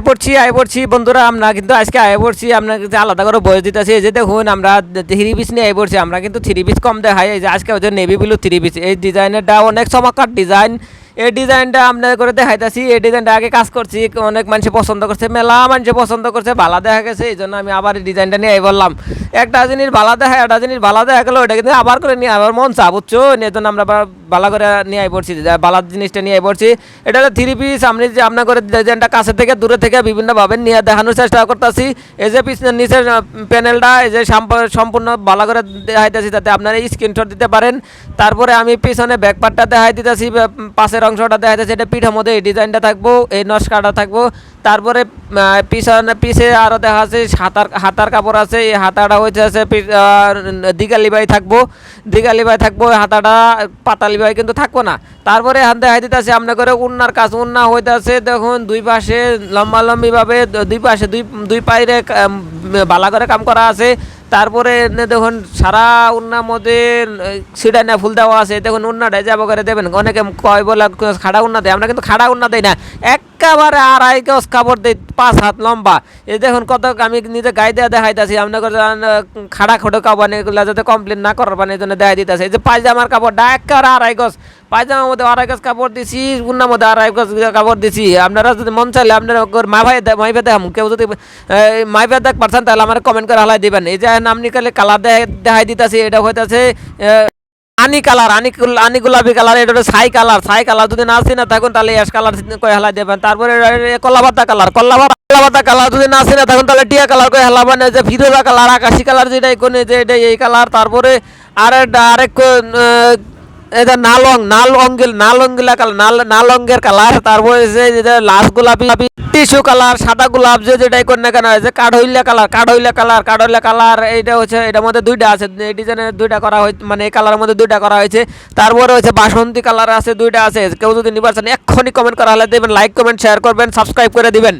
আয় পড়ছি আয় পড়ছি, বন্ধুরা, আমরা কিন্তু আজকে আয় পড়ছি কিন্তু আলাদা করে বয়স দিতেছি, এই যে দেখুন, আমরা থ্রি পিস নিয়ে আয় পড়ছি, আমরা কিন্তু থ্রি পিস কম দেখাই, এই যে আজকে হচ্ছে নেভি ব্লু থ্রি পিস এই ডিজাইনেরটা অনেক চমৎকার ডিজাইন এই ডিজাইনটা আপনার করে দেখাইতেছি, এই ডিজাইনটা আগে কাজ করছি, অনেক মানুষ পছন্দ করছে, মেলা মানুষ পছন্দ করছে ভালা দেখা গেছে, এই জন্য আমি আবার এই ডিজাইনটা নিয়ে আই বললাম একটা জিনিস ভালা দেখা, একটা জিনিস ভালা দেখা গেলো, ওটা কিন্তু আবার করে নিয়ে আবার মন চা বুঝছ? এই জন্য আমরা ভালো করে নিয়ে আই পড়ছি বালার জিনিসটা নিয়ে আই পড়ছি। এটা থ্রি পিস আপনি যে আপনার করে ডিজাইনটা কাছে থেকে দূরে থেকে বিভিন্নভাবে নিয়ে দেখানোর চেষ্টা করতেছি। এই যে পিছনের নিচের প্যানেলটা এই যে সাম্প- সম্পূর্ণ ভালো করে দেখাইতেছি যাতে আপনারা স্ক্রিনশট দিতে পারেন। তারপরে আমি পিছনে ব্যাকপার্টটা দেখাই দিতেছি পাশের অংশটা দেখাইতেছি, এটা পিঠের মধ্যে এই ডিজাইনটা থাকব, এই নস্কাটা থাকব। তারপরে পিছনে পিছে আরও দেখা আছে হাতার হাতার কাপড় আছে এই হাতাটা হয়েছে আছে পি- আহ, বাই থাকব দিগালি বাই থাকব হাতাটা পাতালি বাই কিন্তু থাকব না। তারপরে হাত দেখাই দিতেছে আপনার করে উন্নার কাজ উন্না হইতে আছে দেখুন দুই পাশে লম্বা লম্বিভাবে দুই পাশে দুই দুই পায়ে বালা করে কাম করা আছে। তারপরে দেখুন সারা উন্নার মধ্যে সিডা না, ফুল দেওয়া আছে, দেখুন উন্নাটা যাব করে দেবেন। অনেকে কয় বলে খাড়া উন্না দেয়, আমরা কিন্তু খাড়া উন্না দেই না। একেবারে আড়াই গজ কাপড় দেই, পাঁচ হাত লম্বা। এই দেখুন কত আমি নিজে গায়ে দেওয়া দেখাইতেছি আপনার খাড়া খোটো কাপড়, এগুলো যাতে কমপ্লেন না করার মানে এই জন্য দেখাই দিতেছে। এই যে পায়জামার কাপড়টা একেবারে আড়াই গজ। পায়জামার মধ্যে আড়াই গাছ কাপড় দিছি উন্নার মধ্যে আড়াই গাছ কাপড় দিছি। আপনারা যদি মন চাইলে আপনারা মা ভাই মাইভে দেখাম। কেউ যদি মাইভে দেখ পারছেন তাহলে আমার কমেন্ট করে হালাই দিবেন। এই যে আপনি কালে কালার দেখাই দিতেছি, এটা হইতাছে আনি কালার আনি আনি গোলাপি কালার এটা হলো ছাই কালার ছাই কালার যদি না চিনা থাকুন তাহলে অ্যাশ কালার কয়ে হেলাই দেবেন। তারপরে কলাপাতা কালার কলাপাতা কলাপাতা কালার যদি না চিনা থাকুন তাহলে টিয়া কালার কয়ে হেলাবেন। যে ফিরোজা কালার আকাশি কালার যেটাই কোন যে এটা এই কালার তারপরে আর আরেক এটা নালং নাল অঙ্গিল নাল অঙ্গিলা কালার নাল নাল অঙ্গের কালার, তারপরে যে যেটা লাল গোলাপি, টিস্যু কালার, সাদা গোলাপ যে যেটাই কোন না কেন যে কাঠহইলা কালার কাঠহইলা কালার কাঠহইলা কালার, এইটা হচ্ছে, এটার মধ্যে দুইটা আছে, এই ডিজাইনের দুইটা করা হয়েছে মানে এই কালারের মধ্যে দুইটা করা হয়েছে। তারপরে হচ্ছে বাসন্তী কালার আছে, দুইটা আছে, কেউ যদি নিবার এক্ষুনি কমেন্ট করা হলে দেবেন লাইক কমেন্ট শেয়ার করবেন সাবস্ক্রাইব করে দিবেন।